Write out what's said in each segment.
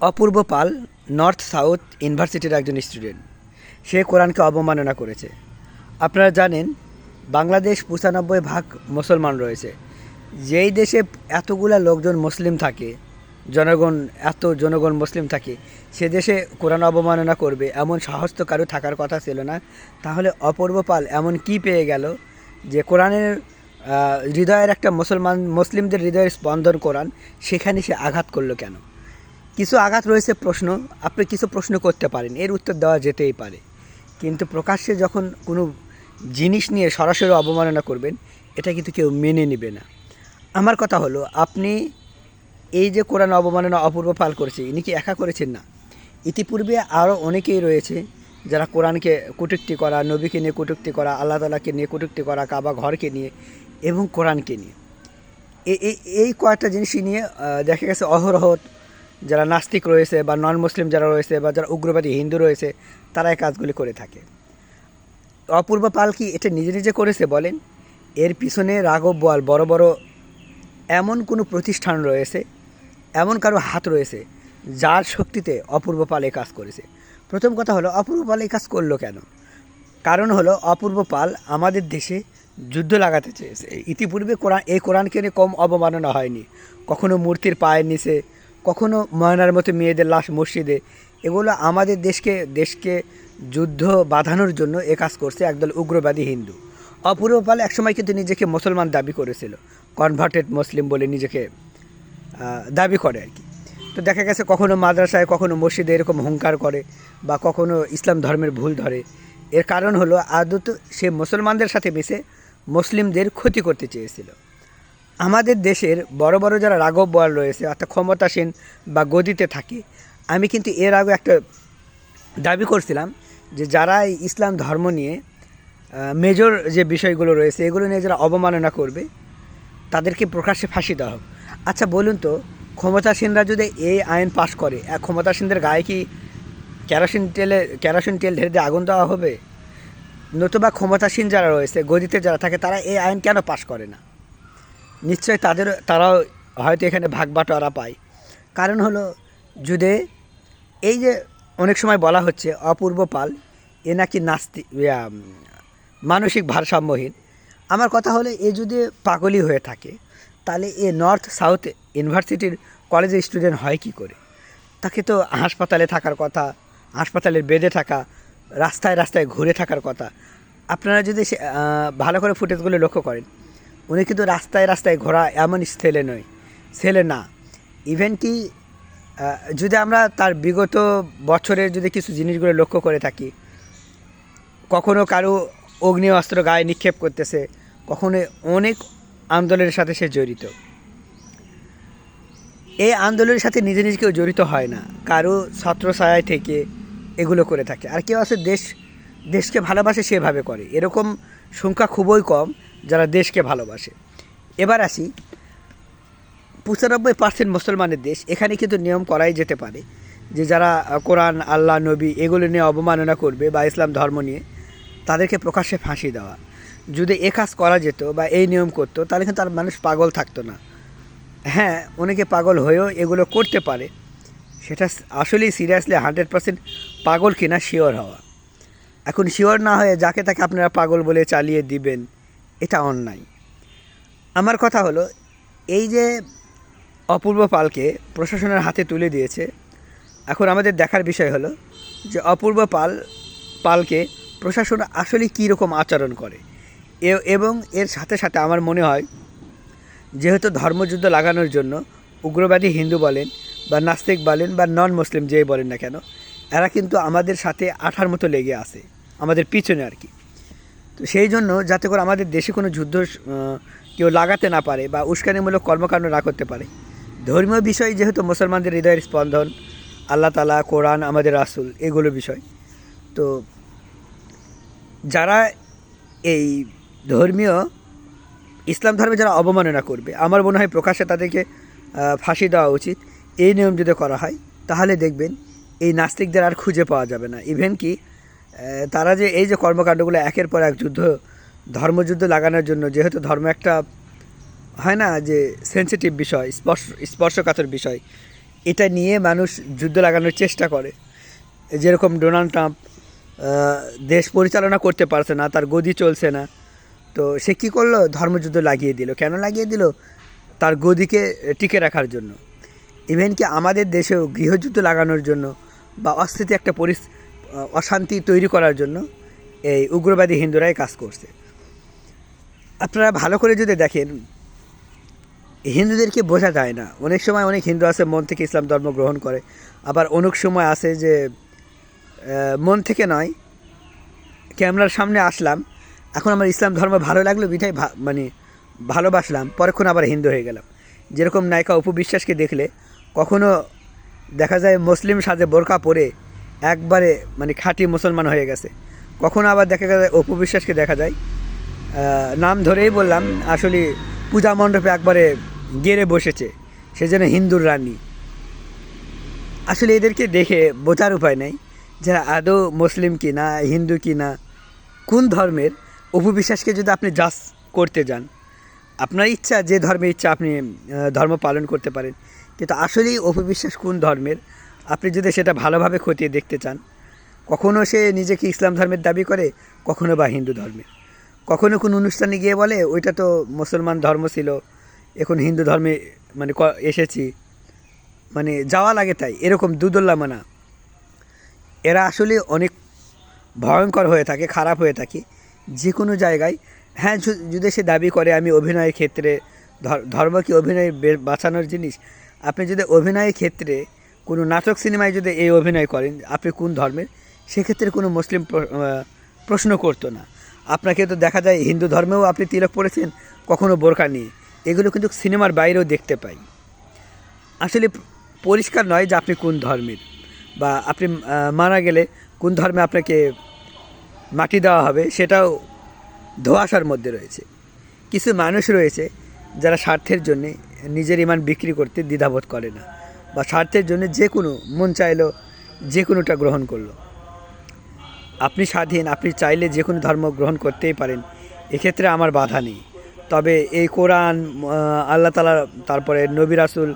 অপূর্ব পাল, north south ইউনিভার্সিটির একজন student. সে কোরআনকে অবমাননা করেছে। আপনারা জানেন, বাংলাদেশ পঁচানব্বই ভাগ মুসলমান রয়েছে। যেই দেশে এতগুলা লোকজন মুসলিম থাকে, জনগণ, এত জনগণ মুসলিম থাকে, সে দেশে কোরআন অবমাননা করবে, এমন সাহস তো কারও থাকার কথা ছিল না। তাহলে অপূর্ব পাল এমন কি পেয়ে গেল যে কোরআনের হৃদয়ের একটা মুসলমান, মুসলিমদের হৃদয়ের স্পন্দন কোরআন, সেখানে সে আঘাত করল কেন? কিছু আঘাত রয়েছে প্রশ্ন, আপনি কিছু প্রশ্ন করতে পারেন, এর উত্তর দেওয়া যেতেই পারে। কিন্তু প্রকাশ্যে যখন কোনো জিনিস নিয়ে সরাসরি অবমাননা করবেন, এটা কিন্তু কেউ মেনে নেবে না। আমার কথা হলো, আপনি এই যে কোরআন অবমাননা অপূর্ব পাল করেছে, ইনি কি একা করেছেন না? ইতিপূর্বে আরও অনেকেই রয়েছে যারা কোরআনকে কটূক্তি করা, নবীকে নিয়ে কটূক্তি করা, আল্লাহ তালাকে নিয়ে কটূক্তি করা, কাবা ঘরকে নিয়ে এবং কোরআনকে নিয়ে। এই কয়েকটা জিনিসই নিয়ে দেখা গেছে অহরহ যারা নাস্তিক রয়েছে বা নন মুসলিম যারা রয়েছে বা যারা উগ্রবাদী হিন্দু রয়েছে তারা এই কাজগুলি করে থাকে। অপূর্ব পাল কি এটা নিজে নিজে করেছে বলেন? এর পিছনে রাঘব বল বড় বড় এমন কোনো প্রতিষ্ঠান রয়েছে, এমন কারও হাত রয়েছে, যার শক্তিতে অপূর্ব পাল এই কাজ করেছে। প্রথম কথা হলো, অপূর্ব পাল এই কাজ করল কেন? কারণ হলো, অপূর্ব পাল আমাদের দেশে যুদ্ধ লাগাতে চেয়েছে। ইতিপূর্বে কোরআন, এই কোরআনকে নিয়ে কম অবমাননা হয়নি। কখনো মূর্তির পায়ের নিচে কখনো ময়নার মতো মেয়েদের লাশ মসজিদে, এগুলো আমাদের দেশকে দেশকে যুদ্ধ বাঁধানোর জন্য এ কাজ করছে একদল উগ্রবাদী হিন্দু। অপূর্ব পাল একসময় কিন্তু নিজেকে মুসলমান দাবি করেছিল কনভার্টেড মুসলিম বলে নিজেকে দাবি করে আর কি। তো দেখা গেছে কখনো মাদ্রাসায়, কখনো মসজিদে এরকম হুঙ্কার করে বা কখনো ইসলাম ধর্মের ভুল ধরে। এর কারণ হলো আদত সে মুসলমানদের সাথে মিশে মুসলিমদের ক্ষতি করতে চেয়েছিল। আমাদের দেশের বড় বড় যারা রাঘব বল রয়েছে, অর্থাৎ ক্ষমতাসীন বা গদিতে থাকে, আমি কিন্তু এর আগে একটা দাবি করছিলাম যে যারা ইসলাম ধর্ম নিয়ে মেজর যে বিষয়গুলো রয়েছে, এগুলো নিয়ে যারা অবমাননা করবে, তাদেরকে প্রকাশ্যে ফাঁসি দেওয়া হোক। আচ্ছা বলুন তো, ক্ষমতাসীনরা যদি এই আইন পাশ করে ক্ষমতাসীনদের গায়ে কি কেরোসিন তেলে, কেরোসিন তেল ঢেলে দিয়ে আগুন দেওয়া হবে? নতুবা ক্ষমতাসীন যারা রয়েছে, গদিতে যারা থাকে, তারা এই আইন কেন পাশ করে না? নিশ্চয়ই তাদের, তারাও হয়তো এখানে ভাগ বাটোয়ারা পায়। কারণ হলো যদি এই যে অনেক সময় বলা হচ্ছে অপূর্ব পাল, এ নাকি নাস্তি মানসিক ভারসাম্যহীন। আমার কথা হলো, এ যদি পাগলই হয়ে থাকে, তাহলে এ নর্থ সাউথ ইউনিভার্সিটির কলেজের স্টুডেন্ট হয় কি করে? তাকে তো হাসপাতালে থাকার কথা, হাসপাতালের বেডে থাকা, রাস্তায় রাস্তায় ঘুরে থাকার কথা। আপনারা যদি ভালো করে ফুটেজগুলো লক্ষ্য করেন উনি কিন্তু রাস্তায় রাস্তায় ঘোরা এমন ছেলে নয়, ছেলে না। ইভেন কি যদি আমরা তার বিগত বছরের যদি কিছু জিনিসগুলো লক্ষ্য করে থাকি, কখনো কারও অগ্নি অস্ত্র গায়ে নিক্ষেপ করতেছে, কখনো অনেক আন্দোলনের সাথে সে জড়িত। এই আন্দোলনের সাথে নিজে নিজে কেউ জড়িত হয় না। কারও ছত্রছায়ায় থেকে এগুলো করে থাকে। আর কেউ আছে, দেশ, দেশকে ভালোবাসে সেভাবে করে। এরকম সংখ্যা খুবই কম। যারা দেশকে ভালোবাসে। এবার আসি, পঁচানব্বই পার্সেন্ট মুসলমানের দেশ, এখানে কিন্তু নিয়ম করাই যেতে পারে যে যারা কোরআন, আল্লাহ, নবী, এগুলো নিয়ে অবমাননা করবে বা ইসলাম ধর্ম নিয়ে, তাদেরকে প্রকাশ্যে ফাঁসি দেওয়া। যদি এ কাজ করা যেত বা এই নিয়ম করতো, তাহলে কিন্তু তার মানুষ পাগল থাকতো না। হ্যাঁ অনেকে পাগল হয়েও এগুলো করতে পারে। সেটা আসলেই সিরিয়াসলি হান্ড্রেড পার্সেন্ট পাগল কিনা শিওর হওয়া। এখন শিওর না হয়ে যাকে তাকে আপনারা পাগল বলে চালিয়ে দিবেন এটা অন্যায়। আমার কথা হলো, এই যে অপূর্ব পালকে প্রশাসনের হাতে তুলে দিয়েছে, এখন আমাদের দেখার বিষয় হলো যে অপূর্ব পাল, পালকে প্রশাসন আসলে কী রকম আচরণ করে। এবং এর সাথে সাথে আমার মনে হয়, যেহেতু ধর্মযুদ্ধ লাগানোর জন্য উগ্রবাদী হিন্দু বলেন বা নাস্তিক বলেন বা নন মুসলিম যেই বলেন না কেন, এরা কিন্তু আমাদের সাথে আঠার মতো লেগে আছে, আমাদের পিছনে আর কি। তো সেই জন্য যাতে করে আমাদের দেশে কোনো যুদ্ধ কেউ লাগাতে না পারে বা উস্কানিমূলক কর্মকাণ্ড না করতে পারে। ধর্মীয় বিষয় যেহেতু মুসলমানদের হৃদয়ের স্পন্দন, আল্লাহ তালা কোরআন, আমাদের রাসুল, এগুলো বিষয়। তো যারা এই ধর্মীয় ইসলাম ধর্মে যারা অবমাননা করবে, আমার মনে হয় প্রকাশ্যে তাদেরকে ফাঁসি দেওয়া উচিত। এই নিয়ম যদি করা হয়, তাহলে দেখবেন এই নাস্তিকদের আর খুঁজে পাওয়া যাবে না। ইভেন কি তারা যে এই যে কর্মকাণ্ডগুলো একের পর এক যুদ্ধ, ধর্মযুদ্ধ লাগানোর জন্য, যেহেতু ধর্ম একটা, হয় না, যে সেন্সিটিভ বিষয়, স্পর্শ, স্পর্শকাতর বিষয়, এটা নিয়ে মানুষ যুদ্ধ লাগানোর চেষ্টা করে। যেরকম ডোনাল্ড ট্রাম্প দেশ পরিচালনা করতে পারছে না, তার গদি চলছে না, তো সে কী করল? ধর্মযুদ্ধ লাগিয়ে দিল। কেন লাগিয়ে দিল? তার গদিকে টিকে রাখার জন্য। ইভেন কি আমাদের দেশেও গৃহযুদ্ধ লাগানোর জন্য বা অস্থিতি একটা পরিস অশান্তি তৈরি করার জন্য এই উগ্রবাদী হিন্দুরাই কাজ করছে। আপনারা ভালো করে যদি দেখেন, হিন্দুদেরকে বোঝা যায় না। অনেক সময় অনেক হিন্দু আছে, মন থেকে ইসলাম ধর্ম গ্রহণ করে। আবার অনেক সময় আছে যে মন থেকে নয়, ক্যামেরার সামনে আসলাম, এখন আমার ইসলাম ধর্ম ভালো লাগল বিধায় মানে ভালোবাসলাম, পরক্ষণ আবার হিন্দু হয়ে গেলাম। যেরকম নায়িকা অপু বিশ্বাসকে দেখলে, কখনো দেখা যায় মুসলিম সাজে বোরকা পরে একবারে মানে খাঁটি মুসলমান হয়ে গেছে। কখনো আবার দেখা যায় অপু বিশ্বাসকে দেখা যায়। নাম ধরেই বললাম, আসলে পূজা মণ্ডপে একবারে গেড়ে বসেছে সে যেন হিন্দুর রানী। আসলে এদেরকে দেখে বোঝার উপায় নেই, যারা আদৌ মুসলিম কি না, হিন্দু কি না, কোন ধর্মের উপবিশ্বাসকে যদি আপনি জাজ করতে যান, আপনার ইচ্ছা, যে ধর্মের ইচ্ছা আপনি ধর্ম পালন করতে পারেন, কিন্তু আসলেই অপবিশ্বাস কোন ধর্মের আপনি যদি সেটা ভালোভাবে খতিয়ে দেখতে চান, কখনো সে নিজেকে ইসলাম ধর্মের দাবি করে, কখনো বা হিন্দু ধর্মের কখনো কোন অনুষ্ঠানে গিয়ে বলে, ওইটা তো মুসলমান ধর্ম ছিল, এখন হিন্দু ধর্মে মানে এসেছি। মানে যাওয়া লাগে তাই, এরকম দুদোল্লামানা এরা আসলে অনেক ভয়ঙ্কর হয়ে থাকে, খারাপ হয়ে থাকে, যে কোনো জায়গায়। হ্যাঁ যদি সে দাবি করে, আমি অভিনয়ের ক্ষেত্রে, ধর- ধর্ম কি অভিনয় বাঁচানোর জিনিস? আপনি যদি অভিনয়ের ক্ষেত্রে কোনো নাটক সিনেমায় যদি এই অভিনয় করেন, আপনি কোন ধর্মের? সেক্ষেত্রে কোনো মুসলিম প্র- প্রশ্ন করতো না। আপনাকে তো দেখা যায় হিন্দু ধর্মেও আপনি তিলক পড়েছেন, কখনো বোরকা নিয়ে। এগুলো কিন্তু সিনেমার বাইরেও দেখতে পাই। আসলে পরিষ্কার নয় যে আপনি কোন ধর্মের বা আপনি মারা গেলে কোন ধর্মে আপনাকে মাটি দেওয়া হবে সেটাও ধোঁয়াশার মধ্যে রয়েছে। কিছু মানুষ রয়েছে যারা স্বার্থের জন্যে নিজের ইমান বিক্রি করতে দ্বিধাবোধ করে না। বা স্বার্থের জন্য যে কোনো মন চাইলো, যে কোনোটা গ্রহণ করল। আপনি স্বাধীন, আপনি চাইলে যে কোনো ধর্ম গ্রহণ করতেই পারেন। এক্ষেত্রে আমার বাধা নেই। তবে এই কোরআন আল্লাহ তালা তারপরে নবী রাসুল,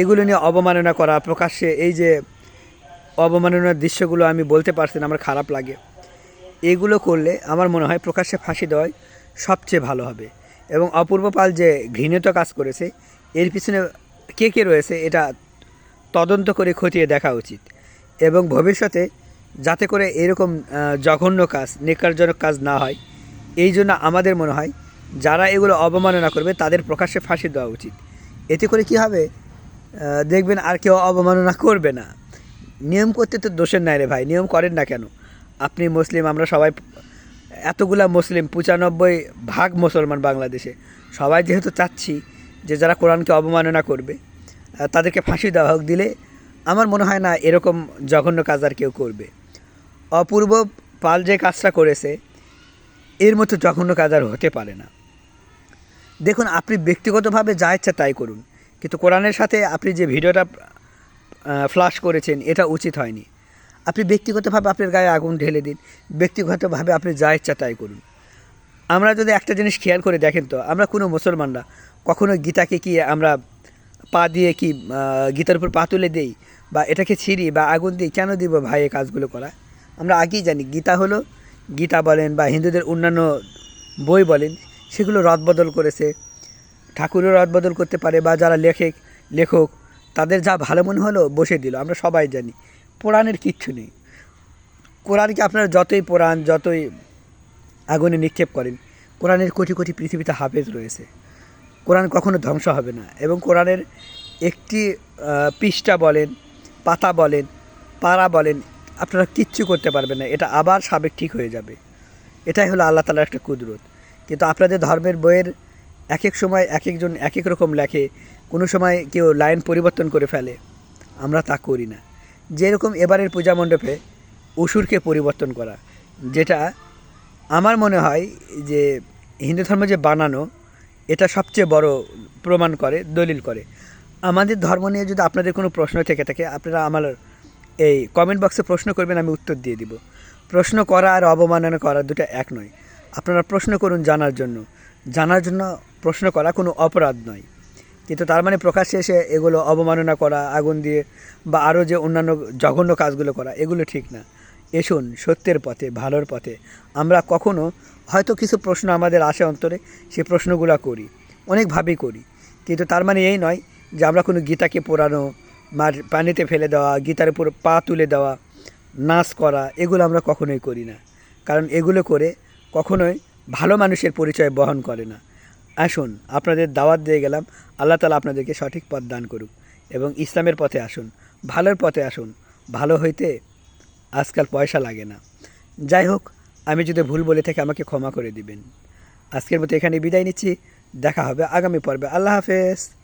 এগুলো নিয়ে অবমাননা করা, প্রকাশ্যে এই যে অবমাননার দৃশ্যগুলো আমি বলতে পারছি না, আমার খারাপ লাগে। এগুলো করলে আমার মনে হয় প্রকাশ্যে ফাঁসি দেওয়াই সবচেয়ে ভালো হবে। এবং অপূর্ব পাল যে ঘৃণিত কাজ করেছে, এর পিছনে কে কে রয়েছে, এটা তদন্ত করে খতিয়ে দেখা উচিত। এবং ভবিষ্যতে যাতে করে এরকম জঘন্য কাজ, নেকারজনক কাজ না হয়, এই জন্য আমাদের মনে হয় যারা এগুলো অবমাননা করবে তাদের প্রকাশ্যে ফাঁসি দেওয়া উচিত। এতে করে কি হবে? দেখবেন আর কেউ অবমাননা করবে না। নিয়ম করতে তো দোষের নাই রে ভাই, নিয়ম করেন না কেন? আপনি মুসলিম, আমরা সবাই এতগুলা মুসলিম, পঁচানব্বই ভাগ মুসলমান বাংলাদেশে। সবাই যেহেতু চাচ্ছি যে যারা কোরআনকে অবমাননা করবে তাদেরকে ফাঁসি দেওয়া হোক দিলে আমার মনে হয় না এরকম জঘন্য কাজ আর কেউ করবে। অপূর্ব পাল যে কাজটা করেছে, এর মতো জঘন্য কাজ আর হতে পারে না। দেখুন, আপনি ব্যক্তিগতভাবে যা ইচ্ছা তাই করুন, কিন্তু কোরআনের সাথে আপনি যে ভিডিওটা ফ্লাশ করেছেন, এটা উচিত হয়নি। আপনি ব্যক্তিগতভাবে আপনার গায়ে আগুন ঢেলে দিন, ব্যক্তিগতভাবে আপনি যা ইচ্ছা তাই করুন। আমরা যদি একটা জিনিস খেয়াল করে দেখেন তো, আমরা কোনো মুসলমানরা কখনো গীতাকে কি আমরা পা দিয়ে কি গীতার উপর পা তুলে দেই বা এটাকে ছিঁড়ি বা আগুন দিই কেন দিব ভাই এই কাজগুলো করা? আমরা আগেই জানি, গীতা হলো, গীতা বলেন বা হিন্দুদের অন্যান্য বই বলেন, সেগুলো রদবদল করেছে। ঠাকুরও রদবদল করতে পারে বা যারা লেখক লেখক, তাদের যা ভালো মনে হলো বসে দিল, আমরা সবাই জানি। পুরাণের কিচ্ছু নেই। কোরআনকে আপনারা যতই পুরাণ, যতই আগুনে নিক্ষেপ করেন, কোরআনের কোটি কোটি পৃথিবীতে হাফেজ রয়েছে। কোরআন কখনো ধ্বংস হবে না। এবং কোরআনের একটি পৃষ্ঠা বলেন, পাতা বলেন পাড়া বলেন, আপনারা কিচ্ছু করতে পারবেন না। এটা আবার সাবেক ঠিক হয়ে যাবে। এটাই হলো আল্লাহ তালার একটা কুদরত। কিন্তু আপনাদের ধর্মের বইয়ের এক এক সময় এক একজন এক এক রকম লেখে, কোনো সময় কেউ লাইন পরিবর্তন করে ফেলে। আমরা তা করি না। যেরকম এবারের পূজা মণ্ডপে অসুরকে পরিবর্তন করা, যেটা আমার মনে হয় যে হিন্দু ধর্ম যে বানানো এটা সবচেয়ে বড় প্রমাণ করে, দলিল করে। আমাদের ধর্ম নিয়ে যদি আপনাদের কোনো প্রশ্ন থেকে থাকে, আপনারা আমার এই কমেন্ট বক্সে প্রশ্ন করবেন, আমি উত্তর দিয়ে দিব। প্রশ্ন করা আর অবমাননা করা দুটো এক নয়। আপনারা প্রশ্ন করুন জানার জন্য। জানার জন্য প্রশ্ন করা কোনো অপরাধ নয়। কিন্তু তার মানে প্রকাশ্যে এসে এগুলো অবমাননা করা, আগুন দিয়ে বা আরও যে অন্যান্য জঘন্য কাজগুলো করা, এগুলো ঠিক না। এসুন সত্যের পথে, ভালোর পথে। আমরা কখনো হয়তো কিছু প্রশ্ন আমাদের আসে অন্তরে, সে প্রশ্নগুলো করি অনেকভাবেই করি। কিন্তু তার মানে এই নয় যে আমরা কোনো গীতাকে পোড়ানো, মার পানিতে ফেলে দেওয়া, গীতার উপর পা তুলে দেওয়া, নাচ করা, এগুলো আমরা কখনোই করি না। কারণ এগুলো করে কখনোই ভালো মানুষের পরিচয় বহন করে না। আসুন, আপনাদের দাওয়াত দিয়ে গেলাম, আল্লাহ তালা আপনাদেরকে সঠিক পথ দান করুক এবং ইসলামের পথে আসুন, ভালোর পথে আসুন, ভালো হইতে আজকাল পয়সা লাগে না। যাই হোক, আমি যদি ভুল বলে থাকি, আমাকে ক্ষমা করে দিবেন। আজকের মতো এখানে বিদায় নিচ্ছি। দেখা হবে আগামী পর্বে। আল্লাহ হাফেজ।